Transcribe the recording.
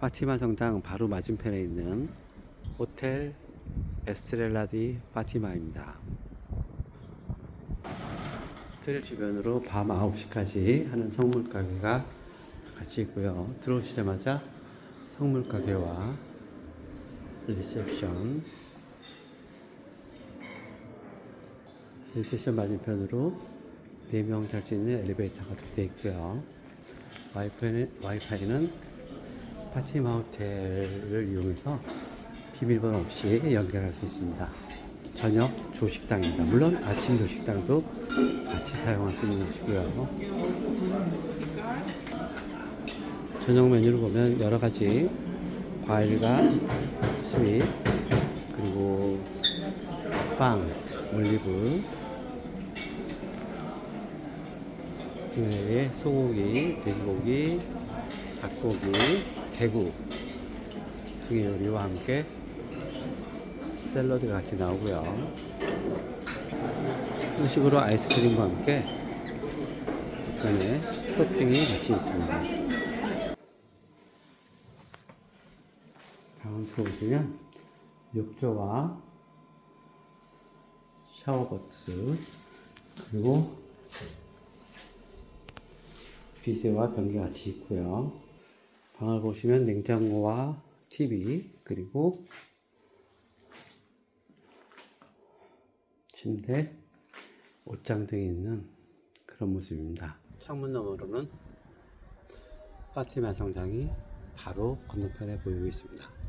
파티마 성당 바로 맞은편에 있는 호텔 에스트렐라디 파티마입니다. 호텔 주변으로 밤 9시까지 하는 성물 가게가 같이 있고요. 들어오시자마자 성물 가게와 리셉션 리셉션 맞은편으로 4명 잘 수 있는 엘리베이터가 두 대 있고요. 와이파이는, 와이파이는 파티마 호텔을 이용해서 비밀번호 없이 연결할 수 있습니다. 저녁 조식당입니다. 물론 아침 조식당도 같이 사용할 수 있는 곳이고요. 저녁 메뉴를 보면 여러 가지 과일과 스윗 그리고 빵, 올리브 그 외에 소고기, 돼지고기, 닭고기, 대구 등의 요리와 함께 샐러드가 같이 나오고요. 이런 식으로 아이스크림과 함께 뒤편에 토핑이 같이 있습니다. 다음 들어오시면 욕조와 샤워버스 그리고 비세와 변기가 같이 있고요. 방을 보시면 냉장고와 TV 그리고 침대, 옷장 등이 있는 그런 모습입니다. 창문 너머로는 파티마 성당이 바로 건너편에 보이고 있습니다.